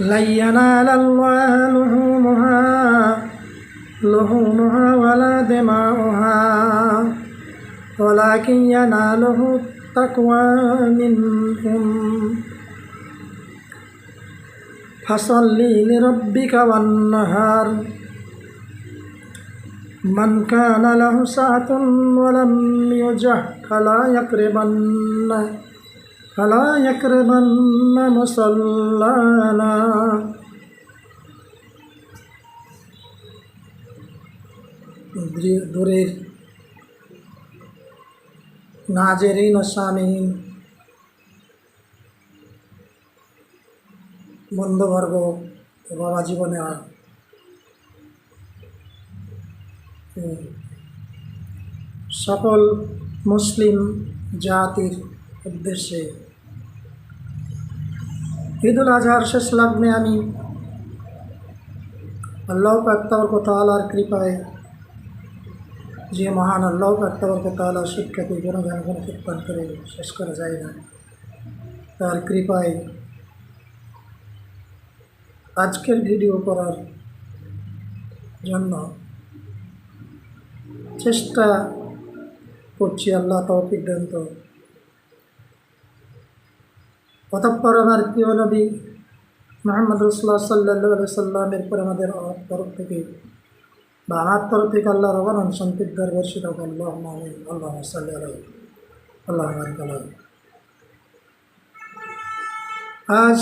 لن ينال الله لحومها لحومها ولا دماؤها ولكن يناله التقوى منكم فصل لربك والنهار من كان له سعة ولم يجه فلا يقربن فلا يقربن مصلانا দূরের নাজেরিন ও সামিন বন্ধুবর্গ বাবা জীবনে আর উম, সকল মুসলিম জাতির উদ্দেশ্যে ঈদুল আজহার শেষ লগ্নে আমি আল্লাহ পাক্তাবর তালার কৃপায় যে মহান আল্লাহ পাক্তাবর তালা শিক্ষাকে গুণগান গুণ কীর্তন করে শেষ করা যায় না তার কৃপায় আজকের ভিডিও করার জন্য চেষ্টা করছি আল্লাহ তৌফিক দেন তো অতঃপর আমার প্রিয় নবী মোহাম্মদ রসুল্লাহ সাল্লাহ সাল্লামের পর আমাদের তরফ থেকে বা আমার তরফ থেকে আল্লাহ রবান সন্তিদ্দার বর্ষিত আল্লাহ আল্লাহ আল্লাহ আজ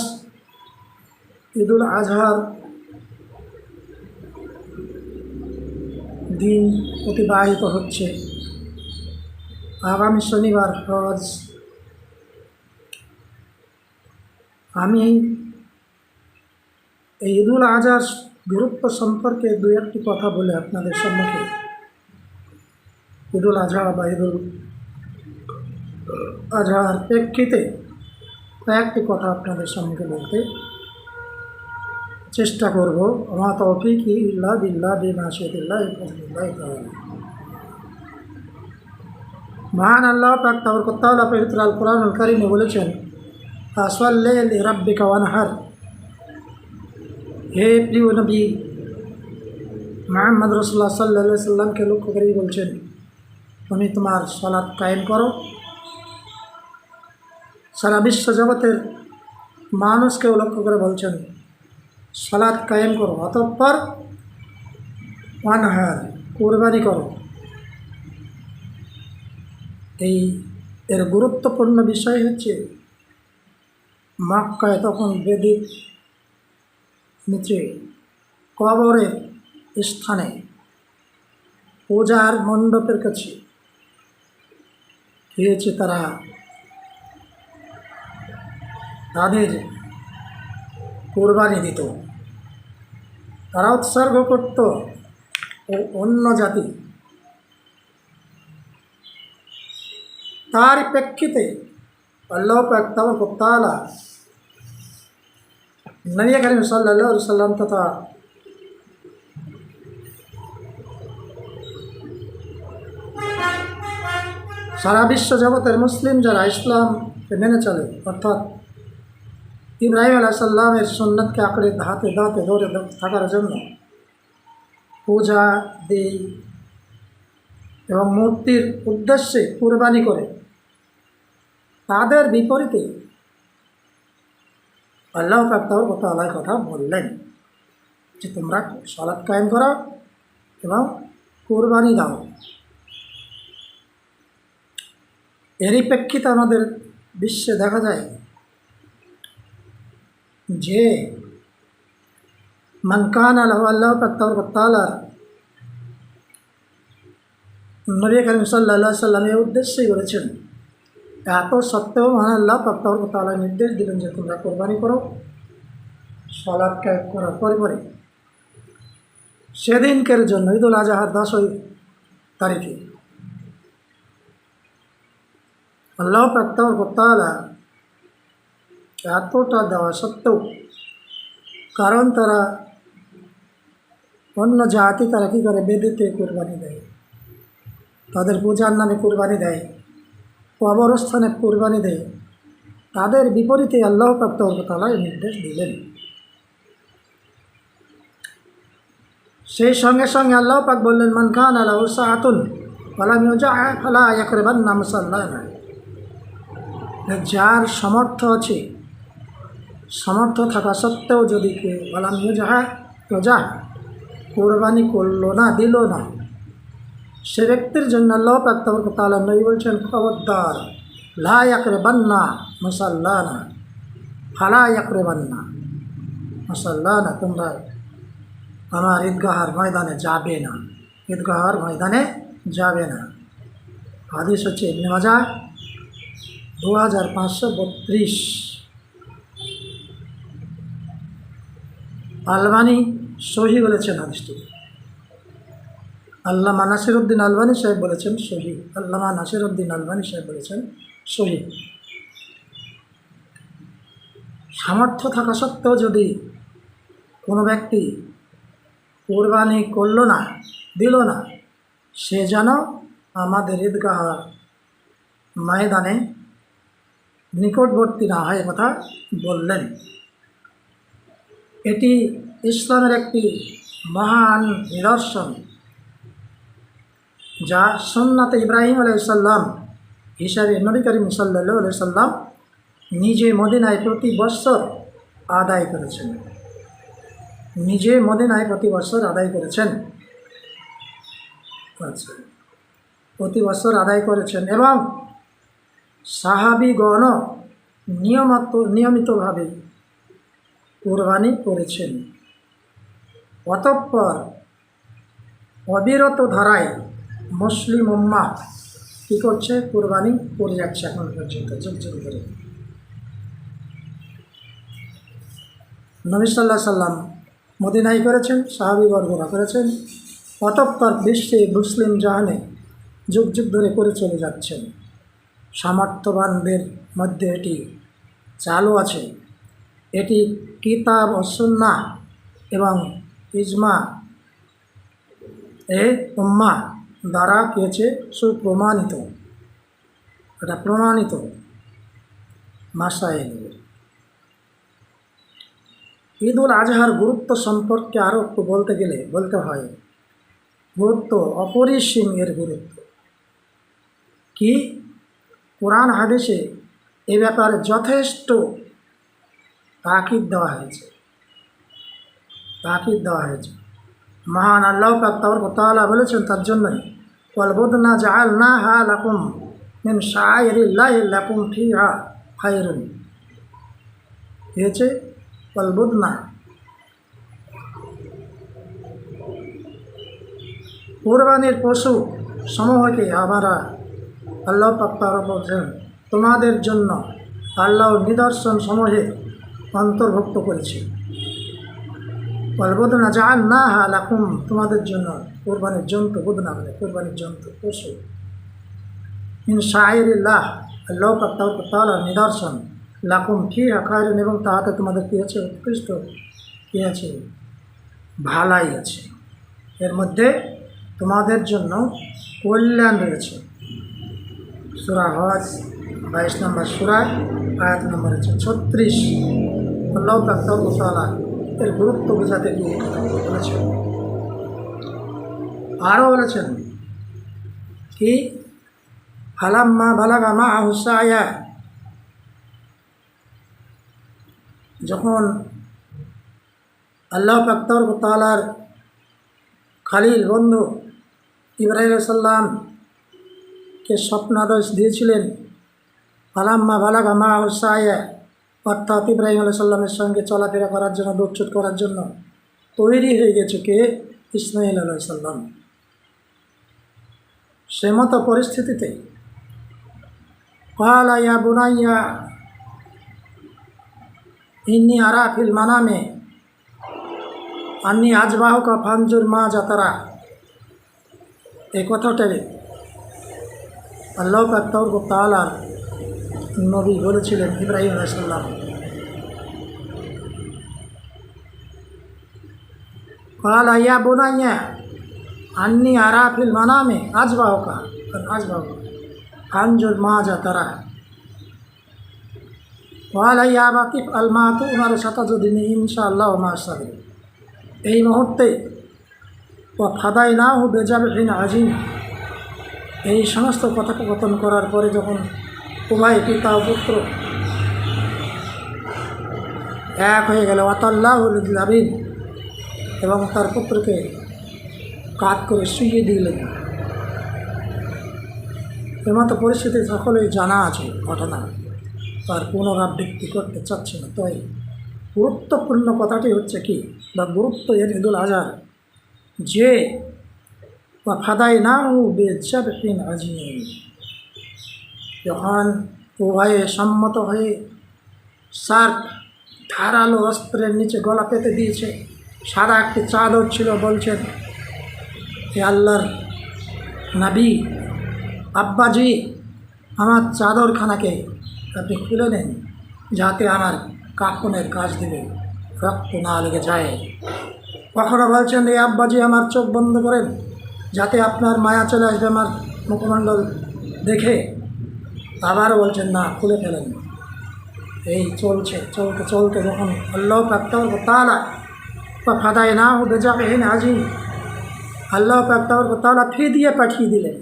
ঈদুল আজহার দিন অতিবাহিত হচ্ছে। আগামী শনিবার হজ আমি এই ঈদুল আজহার গুরুত্ব সম্পর্কে দু একটি কথা বলে আপনাদের সম্মুখে ঈদুল আজহা বা ঈদুল আজহার প্রেক্ষিতে কয়েকটি কথা আপনাদের সম্মুখে বলতে চেষ্টা করব। আমার তৌফিক ইল্লা বিমাশিদুল্লাহ ইল্লাহ মহান আল্লাহ পাক তাবর কত্তাউল্লাহ পবিত্র আল কোরআন কারিমে বলেছেন আসল্লে রাব্বিকা ওয়ানহার হে প্রিয় নবী, মোহাম্মদ রসুল্লাহ সাল্লা সাল্লামকে লক্ষ্য করেই বলছেন, তুমি তোমার সলাৎ কায়েম করো। সারা বিশ্ব জগতের মানুষকেও লক্ষ্য করে বলছেন সলাৎ কায়েম করো, অতঃপর ওয়ানহার, কোরবানি করো। এই এর গুরুত্বপূর্ণ বিষয় হচ্ছে মক্কায় তখন বেদিক নিচে কবরের স্থানে পূজার মণ্ডপের কাছে হয়েছে তারা। তাদের কোরবানি দিত। তারা উৎসর্গ করত ও অন্য জাতি। তার প্রেক্ষিতে আল্লাহ তালা নবী করিম সাল্লাহ সাল্লাম তথা সারা বিশ্ব জগতের মুসলিম যারা ইসলামকে মেনে চলে অর্থাৎ ইব্রাহিম আলাহ সাল্লামের সন্ন্যতকে আঁকড়ে হাতে দাঁতে ধরে থাকার জন্য পূজা দেই এবং মূর্তির উদ্দেশ্যে কোরবানি করে তাদের বিপরীতে আল্লাহ কাপ্তাহর কথা বললেন যে তোমরা সলাৎ কায়েম করো এবং কোরবানি দাও। এরই প্রেক্ষিতে আমাদের বিশ্বে দেখা যায় যে মানকান আল্লাহ আল্লাহ তালার নবী করিম সাল্লা সাল্লামের উদ্দেশ্যেই বলেছেন এত সত্ত্বেও মহান আল্লাহ পাক্তাহর তালা নির্দেশ দিলেন যে, তোমরা কোরবানি করো সলাপ ত্যাগ করার পরে পরে। সেদিনকের জন্য ঈদুল আজহার দশই তারিখে আল্লাহ প্রত্যালা এতটা দেওয়া সত্ত্বেও, কারণ তারা অন্য জাতি তারা কী করে বেদিতে কোরবানি দেয়? তাদের পূজার নামে কোরবানি দেয়। কবরস্থানে কোরবানি দেয়। তাদের বিপরীতে আল্লাহ এই নির্দেশ দিলেন। সেই সঙ্গে সঙ্গে আল্লাহ পাক বললেন, মান খান আল্লাহ সাহাতুন ফালা একরেবান নাম সাল্লাহ যার সমর্থ আছে সমর্থ থাকা সত্ত্বেও যদি কেউ বলাম যাহা তো যা কোরবানি করল না, দিল না সে ব্যক্তির জন্য আল্লাহ প্রাপ্তবর্গ তালা নবী বলছেন, খবরদার, লা একরে বান্না মশাল্লা না ফালা একরে বান্না মশাল্লা না তোমরা আমার ঈদগাহার ময়দানে যাবে না, ঈদগাহার ময়দানে যাবে না। হাদিস হচ্ছে ইবনে মাজা দু হাজার পাঁচশো বত্রিশ। আলবানি সহি বলেছেন হাদিসটি। আল্লামা নাসিরুদ্দিন আলবানি সাহেব বলেছেন, সহি। আল্লামা নাসিরুদ্দিন আলবানি সাহেব বলেছেন, সহি। সামর্থ্য থাকা সত্ত্বেও যদি কোনো ব্যক্তি কোরবানি করল না, দিল না, সে যেন আমাদের ঈদগাহ ময়দানে নিকটবর্তী না হয় কথা বললেন। এটি ইসলামের একটি মহান নিদর্শন। যা সোমনাথ ইব্রাহিম আলাইসাল্লাম হিসাবে নবী করিম সাল্লা সাল্লাম নিজে মদিনায় প্রতি বৎসর আদায় করেছেন। নিজে মদিনায় প্রতি বছর আদায় করেছেন। আচ্ছা। প্রতি বছর আদায় করেছেন এবং সাহাবিগণ নিয়মত, নিয়মিতভাবে কোরবানি করেছেন। অতঃপর অবিরত ধারায় মুসলিম উম্মা কী করছে? কোরবানি করে যাচ্ছে এখন পর্যন্ত যুগ যুগ ধরে নবী সাল্লাহ সাল্লাম মদিনাই করেছেন সাহাবিবর্গরা করেছেন। অতঃপর বিশ্বে মুসলিম জাহানে যুগ যুগ ধরে করে চলে যাচ্ছেন। সামর্থ্যবানদের মধ্যে এটি চালু আছে। এটি কিতাব ও সুন্না এবং ইজমা এ উম্মা দ্বারা কেছে সুপ্রমাণিত। এটা প্রমাণিত। মাসাইল। ঈদ উল আজহার গুরুত্ব সম্পর্কে আরও একটু বলতে গেলে, বলতে হয়। গুরুত্ব অপরিসীম এর গুরুত্ব। কি? কোরআন হাদিসে এ ব্যাপারে যথেষ্ট তাকিদ দেওয়া হয়েছে। তাকিদ দেওয়া হয়েছে। মহান আল্লাহ তালা বলেছেন তার জন্যই। কলবুদ না জাহাল না হা লাকুম মিন শাহরিল্লাহ লাকুম ফি হা খায়রুন হয়েছে? কলবুদ না কোরবানির পশু সমূহকে আমরা আল্লাহ পাক্তার বলছেন, তোমাদের জন্য আল্লাহ নিদর্শন সমূহে অন্তর্ভুক্ত করেছে। বলবোধনা জান না হা লাকুম, তোমাদের জন্য কোরবানির জন্তু বুধনা বলে কোরবানির জন্তু, পশু। ইন শাহরিল্লাহ আল্লাহ তালা নিদর্শন। লাকুম কি আকারেন এবং তাহাতে তোমাদের কী আছে? উৎকৃষ্ট কী আছে? ভালাই আছে। এর মধ্যে তোমাদের জন্য কল্যাণ রয়েছে। সুরা হজ, বাইশ নম্বর সুরায় আয়াত নম্বর হচ্ছে ছত্রিশ। আল্লাহ তালা এর গুরুত্ব বোঝাতে বলেছেন। আরও বলেছেন কি? ফালাম্মা ভালাগা মা হুসায়া। যখন আল্লাহ পাক্তর তালার খালিল বন্ধু ইব্রাহিম সাল্লামকে স্বপ্নাদেশ দিয়েছিলেন আলাম্মা বালাগা মা অর্থাৎ ইব্রাহিম আলাহ সাল্লামের সঙ্গে চলাফেরা করার জন্য দৌড়ছুট করার জন্য তৈরি হয়ে গেছে কে? ইসমাইল আলাহ সাল্লাম সে মতো পরিস্থিতিতে কালাইয়া বুনাইয়া, ইন্নি আরা ফিল মানামে, আন্নি আজবাহকা ফাঞ্জুর মা যাতারা এই কথাটারে আল্লাহ পাক্তাউর তালার নবী বলেছিলেন ইব্রাহিম আলাইসাল্লাম قال يا بني أني أرى في المنام أجبعك أجبعك أنجر ماذا ترى قال يا বাকিফ আল মা তো উনার শতাজুদ্দিন ইনশাআল্লাহ মা সাবে এই মুহূর্তে ও ফাদাই না ও বেজাবিন আজিম এই সমস্ত কথোপকথন করার পরে যখন উভয় পিতা ও পুত্র? এক হয়ে গেল। অতাল্লাহ আবিন এবং তার পুত্রকে কাত করে শুইয়ে দিলেন। এমতো পরিস্থিতি সকলেই জানা আছে ঘটনা। তার পুনরাবৃত্তি করতে চাচ্ছে না। তাই গুরুত্বপূর্ণ কথাটি হচ্ছে কি? বা গুরুত্ব এর ঈদুল আজহার। যে বা ফাদাই না ও বেজাবহীন আজিম। যখন উভয়ে সম্মত হয়ে সার্ক ধারালো অস্ত্রের নিচে গলা পেতে দিয়েছে। সাদা একটি চাদর ছিল, বলছেন, হে আল্লাহর নাবি, আব্বাজি, আমার চাদরখানাকে আপনি খুলে নেন, যাতে আমার কাপনের কাজ দেবে রক্ত না লেগে যায়। কখনো বলছেন, এই আব্বাজি, আমার চোখ বন্ধ করেন, যাতে আপনার মায়া চলে আসবে, আমার মুখমণ্ডল দেখে। আবারও বলছেন, না, খুলে ফেলেন এই চলছে, চলতে চলতে যখন আল্লাহ প্রাপ্ত তালা বা ফাদায় না ও বেজাবেহীন আজিম, আল্লাহ প্রাপ্ত তালা ফি দিয়ে পাঠিয়ে দিলেন,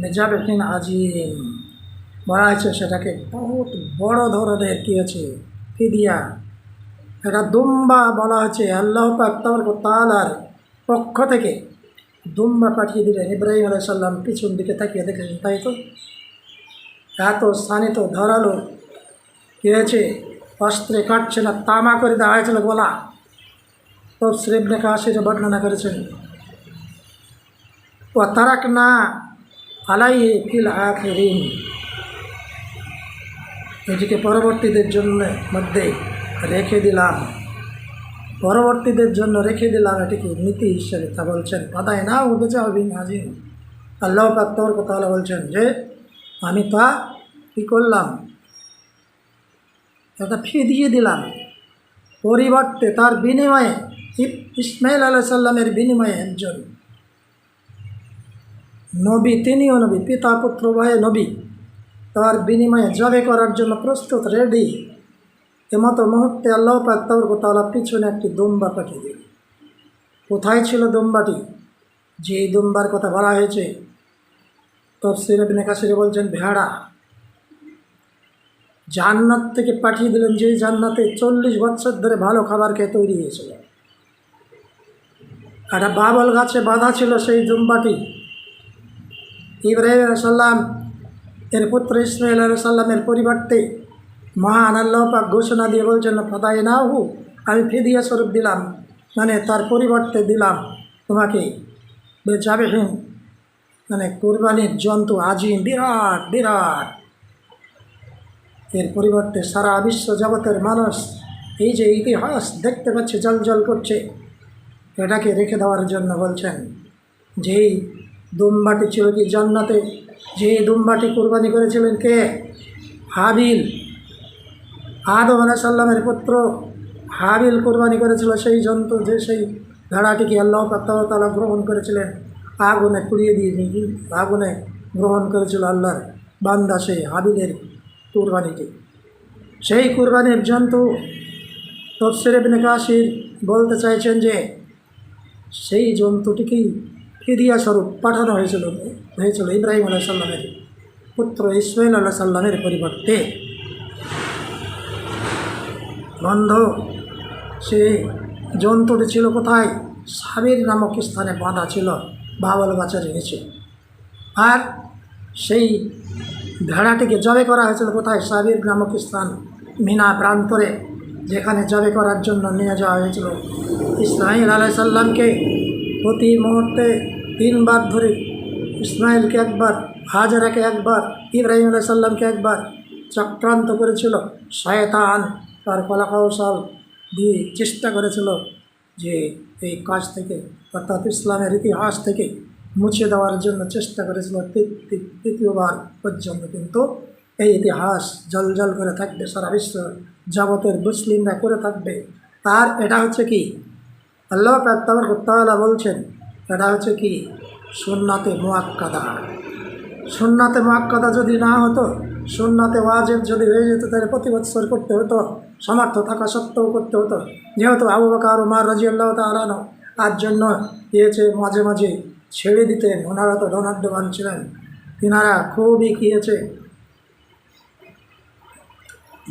বেজাবেহীন আজিম। বলা হয়েছে সেটাকে বহুত বড় ধরনের কী আছে ফিদিয়া। এটা দুম্বা বলা হচ্ছে আল্লাহ পাক্তার তালার পক্ষ থেকে দুম্বা পাঠিয়ে দিলেন। ইব্রাহিম আলাইসাল্লাম পিছন দিকে তাকিয়ে দেখেছেন, তাই তো? এত স্থানিত ধরালো কী হয়েছে অস্ত্রে কাটছে না, তামা করে দেওয়া হয়েছিল গলা। তো শ্রেবনে কাশির বর্ণনা করেছেন ও তারাক না আলাই ফিল আখেরিন। এটিকে পরবর্তীদের জন্য মধ্যে রেখে দিলাম। পরবর্তীদের জন্য রেখে দিলাম এটিকে নীতি হিসেবে তা বলছেন। পাতায় না উঠে যাও বিন হাজির আল্লাহ পাক তোর কথা বলছেন যে আমি তা কী করলাম? এটা ফি দিয়ে দিলাম। পরিবর্তে তার বিনিময়ে ইসমাইল আলাহ সাল্লামের বিনিময়ে একজন নবী, তিনিও নবী, পিতা, পুত্র ভয়ে নবী, তার বিনিময়ে জবে করার জন্য প্রস্তুত রেডি এমতো মুহূর্তে আল্লাহ পাক তালা পিছনে একটি দুম্বা পাঠিয়ে দিল কোথায় ছিল দুম্বাটি? যে দুম্বার কথা বলা হয়েছে তফসির বিনে কাশিরে বলছেন, ভেড়া জান্নাত থেকে পাঠিয়ে দিলেন যে জান্নাতে চল্লিশ বছর ধরে ভালো খাবার খেয়ে তৈরি হয়েছিল। একটা বাবল গাছে বাঁধা ছিল সেই দুম্বাটি ইব্রাহিম সাল্লাম এর পুত্র ইসমাইল সাল্লামের পরিবর্তে মহান আল্লাহপাক ঘোষণা দিয়ে বলছেন, ফাদাই না হু আমি ফিদিয়া স্বরূপ দিলাম মানে তার পরিবর্তে দিলাম তোমাকে। বেচাবেহীন মানে কোরবানির জন্তু আজিম বিরাট বিরাট। এর পরিবর্তে সারা বিশ্ব জগতের মানুষ এই যে ইতিহাস দেখতে পাচ্ছে জল জল করছে, এটাকে রেখে দেওয়ার জন্য বলছেন, যেই দুম্বাটি ছিল কি জান্নাতে যে দুম্বাটি কোরবানি করেছিলেন কে? হাবিল। আদম সাল্লামের পুত্র হাবিল কোরবানি করেছিল সেই জন্তু, যে সেই ভেড়াটিকে আল্লাহ তালা গ্রহণ করেছিলেন। আগুনে পুড়িয়ে দিয়ে আগুনে গ্রহণ করেছিল আল্লাহর বান্দা সেই হাবিলের কুরবানিটি। সেই কুরবানির জন্তু তফসির ইবনে কাশির বলতে চাইছেন যে, সেই জন্তুটিকেই ফিদিয়া স্বরূপ পাঠানো হয়েছিল হয়েছিল ইব্রাহিম আলাহ সাল্লামের পুত্র ইসমাইল আল্লাহ সাল্লামের পরিবর্তে। বন্ধ সে জন্তুটি ছিল কোথায়? সাবির নামক স্থানে বাঁধা ছিল। বাবল গাছের রেখেছে। আর সেই ভেড়াটিকে জবে করা হয়েছিল কোথায়? সাবির নামক স্থান মিনা প্রান্তরে, যেখানে জবে করার জন্য নিয়ে যাওয়া হয়েছিল। ইসমাইল আলাই সাল্লামকে প্রতি মুহূর্তে তিনবার ধরে, ইসমাইলকে একবার, হাজারাকে একবার, ইব্রাহিম আলাই সাল্লামকে একবার চক্রান্ত করেছিল। শয়তান তার কলাকৌশল দিয়ে চেষ্টা করেছিল। যে এই কাজ থেকে অর্থাৎ ইসলামের ইতিহাস থেকে মুছে দেওয়ার জন্য চেষ্টা করেছিল তৃতীয়বার পর্যন্ত। কিন্তু এই ইতিহাস জল জল করে থাকবে, সারা বিশ্ব জগতের মুসলিমরা করে থাকবে। আর এটা হচ্ছে কি? আল্লাহ তালা বলছেন, এটা হচ্ছে কি? সুন্নাতে মোয়াক্কাদা সুন্নাতে মোয়াক্কাদা যদি না হতো, সুন্নাতে ওয়াজেব যদি হয়ে যেত, তাহলে প্রতি বছর করতে হতো সামর্থ্য থাকা সত্ত্বেও করতে হতো। যেহেতু আবু বকার, উমার রাজি আল্লাহ তালানো তার জন্য দিয়েছে, মাঝে মাঝে ছেড়ে দিতেন। ওনারা তো ধনাঢ্যবান ছিলেন। তিনারা খুবই কিয়েছে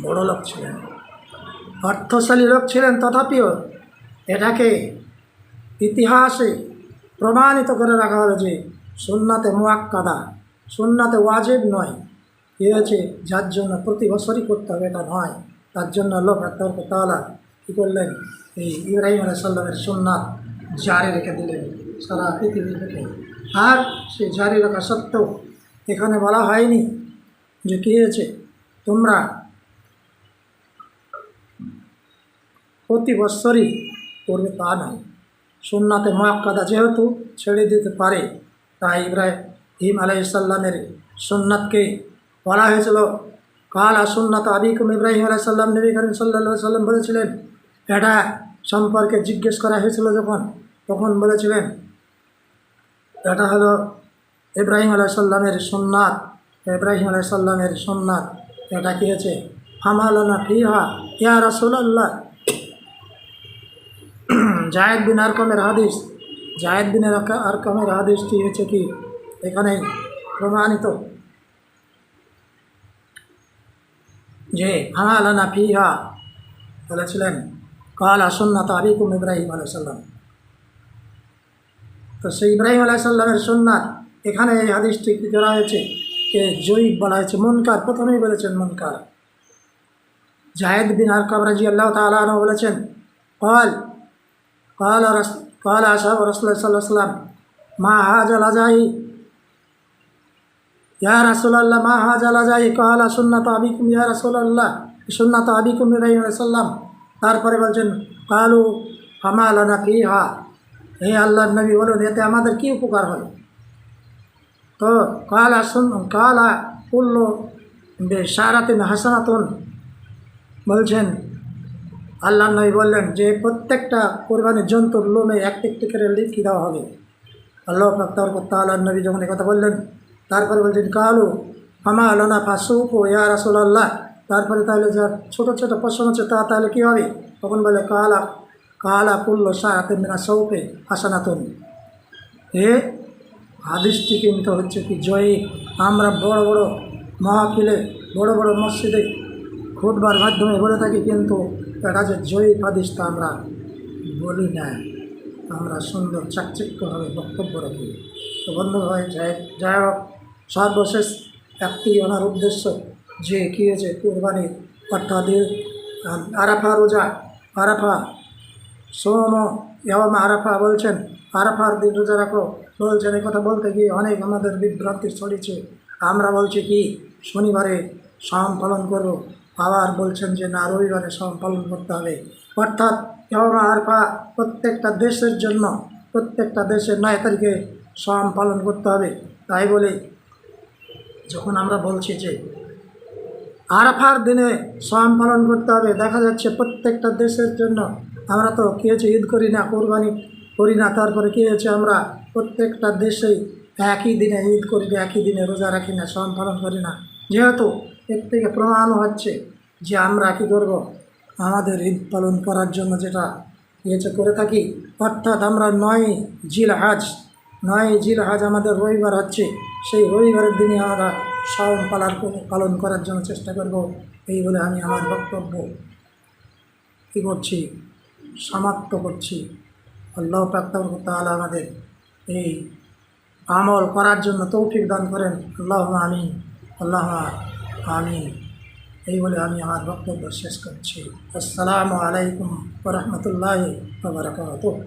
বড় লোক ছিলেন। অর্থশালী লোক ছিলেন তথাপিও এটাকে ইতিহাসে প্রমাণিত করে রাখা হবে যে সুন্নাতে মোয়াক্কাদা সুন্নাতে ওয়াজেব নয়। এ হচ্ছে যার জন্য প্রতি বছরই করতে হবে, এটা নয়। তার জন্য লোক তালা কী করলেন? এই ইব্রাহিম আলাই সাল্লামের সুন্নাত জারি রেখে দিলেন সারা পৃথিবী থেকে আর সে জারি রাখা সত্ত্বেও এখানে বলা হয়নি যে কী হয়েছে? তোমরা প্রতি বৎসরই করবে তা নয়। সুন্নাতে কাদা যেহেতু ছেড়ে দিতে পারে, তাই ইব্রাহিম আলাইসাল্লামের সুন্নাতকে বলা হয়েছিল। কাল সুন্নাত আবিকুম ইব্রাহিম আলাইসাল্লাম নবী করিম সাল্লা সাল্লাম বলেছিলেন, এটা সম্পর্কে জিজ্ঞেস করা হয়েছিল যখন, তখন বলেছিলেন, এটা হলো ইব্রাহিম আলাইসাল্লামের সুন্নাত। ইব্রাহিম আলাইসাল্লামের সুন্নাত, এটা কী হয়েছে? হামালানা ফিহা, ইয়া রাসুলাল্লাহ। জায়েদ বিন আর আরকমের হাদিস, জায়েদ বিন আরকা- আরকমের হাদিসটি হচ্ছে কি? এখানে প্রমাণিত যে ফালানা ফিহা, বলেছিলেন, কাল আসন্না তারিকুম ইব্রাহিম আলাইসাল্লাম তো সেই ইব্রাহিম আলাইসাল্লামের সন্ন্যাত এখানে এই হাদিসটি করা হয়েছে? কে জৈব বলা হয়েছে, মনকার, প্রথমেই বলেছেন মনকার। জাহেদ বিন আরকাব রাজি আল্লাহ তালু বলেছেন, কল কল কল আসাব রসুল্লাহ সাল্লাহ সাল্লাম মা হাজ আলাজাই ইয়া রাসুলাল্লাহ, মা হাজালা যাই কহালা সুন্নাত আবিকুম, ইয়া তো সুন্নাত আবিকুম সাল্লাম তারপরে বলছেন, কালু হামা আলানা কি হা হে আল্লাহ নবী, বলুন, এতে আমাদের কী উপকার হয় তো কালা সুন, কালা উল্ল সারাতিন হাসানাতুন। বলছেন আল্লাহ নবী বললেন যে, প্রত্যেকটা কোরবানির জন্তুর লোমে এক একটি করে লিখি দেওয়া হবে। আল্লাহ তরকত আল্লাহ নবী যখন কথা বললেন তারপরে বলছেন কালু আমা আলানা ফাসুক ও ইয়া রাসুল আল্লাহ তারপরে তাহলে যা ছোটো ছোটো পশম আছে তা তাহলে কী হবে? তখন বলে, কালা কালা কুল্ল সাহাতে মিনা সৌকে হাসানাতুন। এ হাদিসটি কিন্তু হচ্ছে কি জয়ী। আমরা বড় বড় মাহফিলে বড় বড় মসজিদে খুদবার মাধ্যমে বলে থাকি, কিন্তু এটা যে জয়ী হাদিস আমরা বলি না। আমরা সুন্দর চাকচিক্যভাবে বক্তব্য রাখি। তো বন্ধু ভাই, যাই যাই হোক সর্বশেষ একটি ওনার উদ্দেশ্য যে কী হয়েছে, কোরবানি, অর্থাৎ আরাফা রোজা, আরাফা, সোম এবং আরাফা বলছেন, আরাফার দিন রোজা রাখো। বলছেন এই কথা বলতে গিয়ে অনেক আমাদের বিভ্রান্তি ছড়িয়েছে। আমরা বলছি কি, শনিবারে সাম পালন করব। আবার বলছেন যে না, রবিবারে সাম পালন করতে হবে। অর্থাৎ এবং আরাফা প্রত্যেকটা দেশের জন্য, প্রত্যেকটা দেশের নয় তারিখে সাম পালন করতে হবে। তাই বলে যখন আমরা বলছি যে আরাফার দিনে সাম পালন করতে হবে, দেখা যাচ্ছে প্রত্যেকটা দেশের জন্য আমরা তো কী হয়েছে, ঈদ করি না, কোরবানি করি না, তারপরে কী হয়েছে আমরা প্রত্যেকটা দেশেই একই দিনে ঈদ করি না, একই দিনে রোজা রাখি না সাম পালন করি না। যেহেতু এর থেকে প্রমাণ হচ্ছে যে আমরা কী করব, আমাদের ঈদ পালন করার জন্য যেটা ইয়েছে করে থাকি, অর্থাৎ আমরা নয় জিল হাজ নয় জিল হাজ আমাদের রবিবার হচ্ছে। সেই রবিবারের দিনে আমরা পালন করে- পালন করার জন্য চেষ্টা করব। এই বলে আমি আমার বক্তব্য কী করছি? সমাপ্ত করছি। আল্লাহ তালা আমাদের এই আমল করার জন্য তৌফিক দান করেন। আল্লাহ আমিন আল্লাহ আমিন। এই বলে আমি আমার বক্তব্য শেষ করছি। আসসালামু আলাইকুম রহমতুল্লাহ বারকাত